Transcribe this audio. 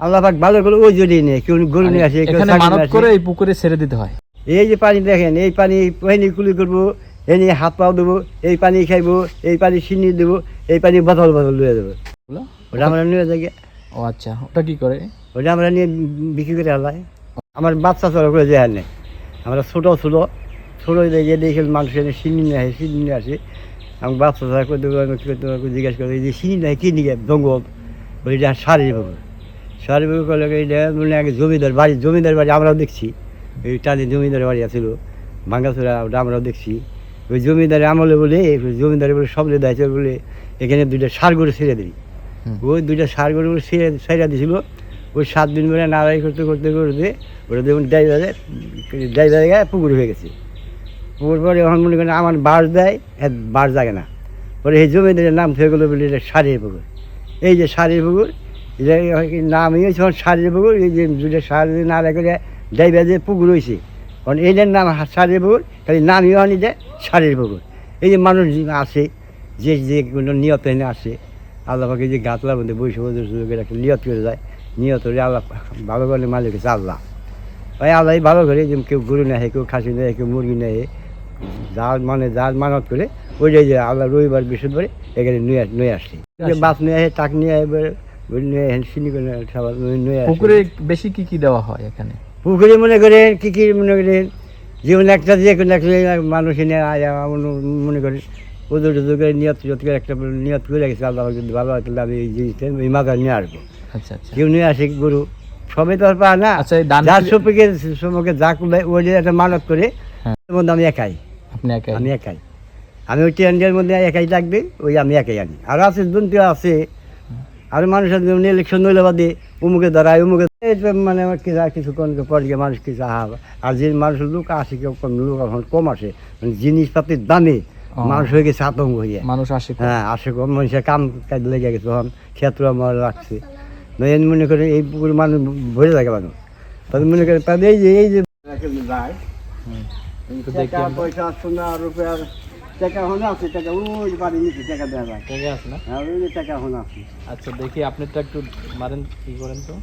আল্লাহ পাক ভালো করে ওই জড়িয়ে নিয়ে কেউ গরু নিয়ে আসে এখানে মানত করে এই পুকুরে ছেড়ে দিতে হয়। এই যে পানি দেখেন এই পানি এনে কুলি করব এনে হাত পাও দেবো এই পানি খাইবো এই পানি চিনি দেবো এই পানি বদল বদল লুয়ে দেবো ওটা আমরা নিয়ে যাই ও আচ্ছা ওটা কি করে? ওটা আমরা নিয়ে বিক্রি করে আলাই। আমার বাচ্চা চলা করে যায় নেই আমরা ছোটো ছোটো ছোটো দেখে দেখে মানুষ এনে চিনি নিয়ে আসে চিনি নিয়ে আসে। আমি বাচ্চা চলা করে দেবো জিজ্ঞাসা করে যে চিনি নেয় কি নিয়ে জঙ্গল। ওইটা সারি পুকুর সারি পুকুর করলে এইটা মানে আগে জমিদার বাড়ি জমিদার বাড়ি আমরাও দেখছি। এই টালি জমিদার বাড়ি আছিল ভাঙ্গাচোরা ওটা আমরাও দেখছি। ওই জমিদারের আমলে বলে ওই জমিদারে বলে সবলে দায়িত্ব বলে এখানে দুইটা সার গরু ছেড়ে হুম। ওই দুইটা সার গরু ছেড়ে ছেড়ে দিছিল। ওই সাত দিন ধরে নাড়াই করতে করতে করতে ওটা দেখুন ড্রাইভারে ড্রাইভারে গায়ে পুকুর হয়ে গেছে। পুকুর পরে এখন মনে করেন আমার বাস দেয় বাস জাগে না। পরে এই জমিদারের নাম থেকে গেলো বলে এটা সারের পুকুর। এই যে সারের পুকুর এটা নামই হয়েছে সারের পুকুর এই যে দুইটা সার নাড়াই করে ড্রাইভার যে পুকুর হয়েছে কারণ এইটার নাম সারের পুকুর খালি নামই হয়নি যে সারের পুকুর এই যে মানুষ যে আসে যে যে কোনো নিয়ত এনে আসে আল্লাহ পাকে যে গাছলার মধ্যে বৈশ সুযোগের একটা নিয়ত করে যায় নিয়ত করে আল্লাহ ভালো করলে মালিক হচ্ছে আল্লাহ। ওই আল্লাহ ভালো করে যে কেউ গরু নেয় কেউ খাসি নেয় কেউ মুরগি নেয় যার মানে যার মানত করে ওইটাই যে আল্লাহ রবিবার বৃহস্পতিবার এখানে নিয়ে নিয়ে আসছে আসে। বাস নিয়ে আসে টাক নিয়ে এবার পুকুরে বেশি কি কি দেওয়া হয় এখানে? পুকুরে মনে করেন কী কী মনে করেন? যেমন একটা যে কোনো একটা মানুষ এনে আয় মনে- করেন ওদের ওদের করে নিয়ত করে একটা নিয়ত করে গেছে আল্লাহ যদি ভালো হয় তাহলে আমি এই জিনিসটা এই মাথা নিয়ে আসব। আচ্ছা আচ্ছা। কেউ নিয়ে আসে গরু সবাই তো আর পায় না। আচ্ছা যার সপকে সমকে যা ওই একটা মানত করে হ্যাঁ। মধ্যে আমি একাই। আপনি একাই? আমি একাই। আমি ওই মধ্যে একাই থাকবে ওই আমি একাই আনি। আর আছে দুনটি আছে আর মানুষের যেমন ইলেকশন হইলে বাদে উমুকে দাঁড়ায় উমুকে এই মানে আমার কিছু কিছুক্ষণ পরে গিয়ে মানুষ কিছু আর যে মানুষ লোক আসে কেউ কম লোক এখন কম আসে। মানে জিনিসপাতির দামে মানুষ হয়ে গেছে আতঙ্ক হয়ে মানুষ আসে হ্যাঁ আসে কম। মানুষের কাম কাজ লেগে গেছে তখন ক্ষেত্র আমার রাখছে নয় মনে করে এই পুকুর মানুষ ভরে থাকে মানুষ। তাদের মনে করে তাদের এই যে এই যে হুম। তো দেখি টাকা আমরা। পয়সা সোনা রুপিয়া টাকা হলে আছে টাকা ওই যে বাড়ি নিচে টাকা দেওয়া যায়। থেকে আছে না? হ্যাঁ ওই যে টাকা হলে আছে। আচ্ছা দেখি আপনি তো একটু মারেন কি করেন তো?